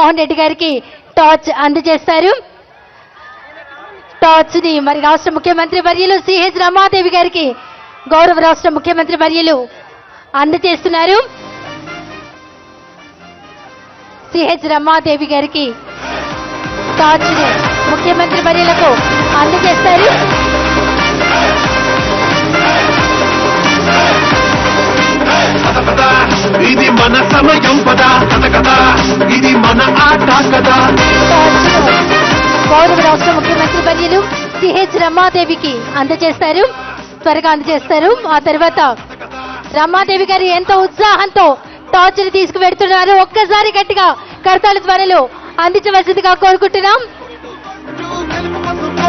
జగన్మోహన్ రెడ్డి గారికి టార్చ్ అందజేస్తారు. టార్చ్ని మరి రాష్ట్ర ముఖ్యమంత్రి వర్యులు సిహెచ్ రమాదేవి గారికి గౌరవ రాష్ట్ర ముఖ్యమంత్రి వర్యులు అందజేస్తున్నారు. సిహెచ్ రమాదేవి గారికి టార్చ్ని ముఖ్యమంత్రి వర్యులకు అందజేస్తారు. ముఖ్యమంత్రి సిహెచ్ రమాదేవికి అందజేస్తారు త్వరగా అందజేస్తారు. ఆ తర్వాత రమాదేవి గారు ఎంతో ఉత్సాహంతో టార్చ్ని తీసుకువెడుతున్నారు. ఒక్కసారి గట్టిగా కడతాల త్వరలో అందించవలసిందిగా కోరుకుంటున్నాం.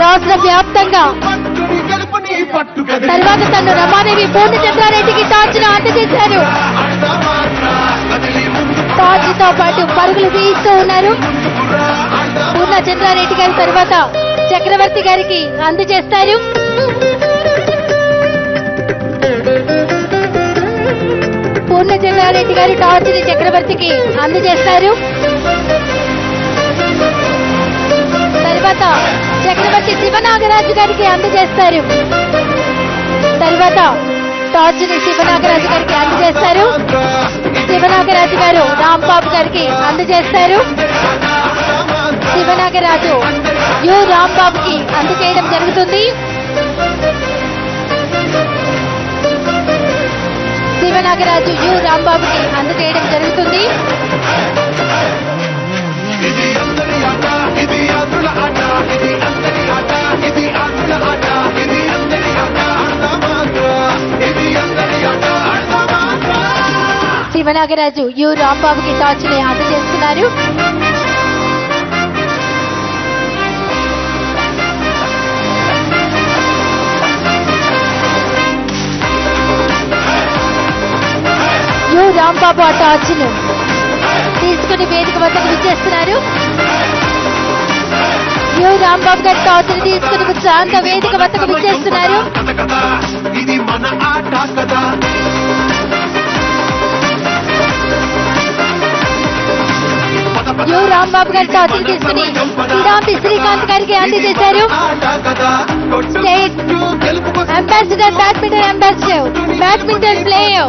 రాష్ట్ర వ్యాప్తంగా తర్వాత తను రమాదేవి పూర్ణచంద్రారెడ్డికి టార్చ్ను అందజేశారు. టార్చ్తో పాటు పరుగులు తీయిస్తూ ఉన్నారు. పూర్ణ చంద్రారెడ్డి గారి తర్వాత చక్రవర్తి గారికి అందజేస్తారు పూర్ణ చంద్రారెడ్డి గారు టార్చ్ చక్రవర్తికి అందజేస్తారు తర్వాత చక్రవర్తి శివనాగరాజు గారికి అందజేస్తారు తర్వాత టార్చిని శివనాగరాజు గారికి అందజేస్తారు శివనాగరాజు గారు రాంబాబు గారికి అందజేస్తారు శివనాగరాజు. యు రాంబాబుకి అందజేయడం జరుగుతుంది. శివనాగరాజు యు రాంబాబుకి అందజేయడం జరుగుతుంది. ఇది అందరి ఆట ఇది ఆటల రాంబాబు ఆ టార్చ్ తీసుకుని వేదిక వద్దకు విచ్చేస్తున్నారు. యూ రాంబాబు గారి టార్చ్ తీసుకుని ఉత్సాహంతో వేదిక వద్దకు విచ్చేస్తున్నారు. కథ ఇది మన ఆట కదా యు రాంబాబు గారి టార్చ్ తీసుకుని కిడాంబి శ్రీకాంత్ గారికి అందజేశారు state ambassador badminton ambassador badminton player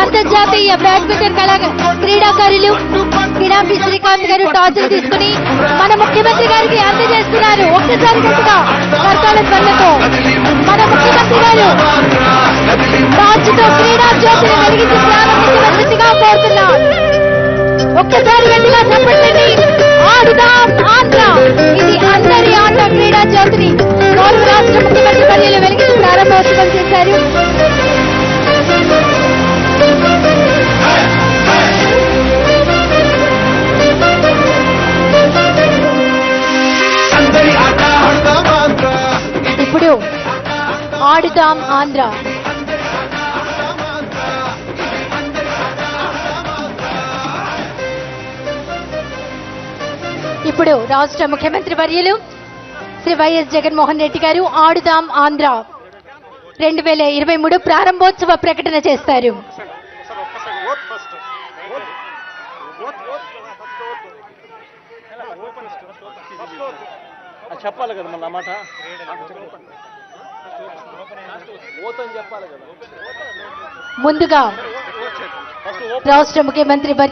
అంతర్జాతీయ బ్యాడ్మింటన్ కళా క్రీడాకారులు కిడాంబి శ్రీకాంత్ గారు టార్చ్ తీసుకుని మన ముఖ్యమంత్రి గారికి అందజేస్తున్నారు. ఒక్కసారి గట్టిగా కర్తాల ధ్వనులతో మన ముఖ్యమంత్రి గారు టార్చ్ క్రీడా జ్యోతిని వెలిగించి ప్రారంభించవలసిందిగా కోరుతున్నారు ఒక్కసారి గట్టిగా చెప్పండి ఆడుదాం ఆంధ్ర. ఇది అందరి ఆట క్రీడా జ్యోతిని. రాష్ట్ర ముఖ్యమంత్రి ఆడుదాం ఆంధ్ర. ఇప్పుడు రాష్ట్ర ముఖ్యమంత్రి వర్యులు శ్రీ వైఎస్ జగన్మోహన్ రెడ్డి గారు ఆడుదాం ఆంధ్ర. రెండు వేల ఇరవై మూడు ప్రారంభోత్సవ ప్రకటన చేస్తారు. చెప్పాలి కదా మళ్ళీ మాట? ముందుగా రాష్ట్ర ముఖ్యమంత్రి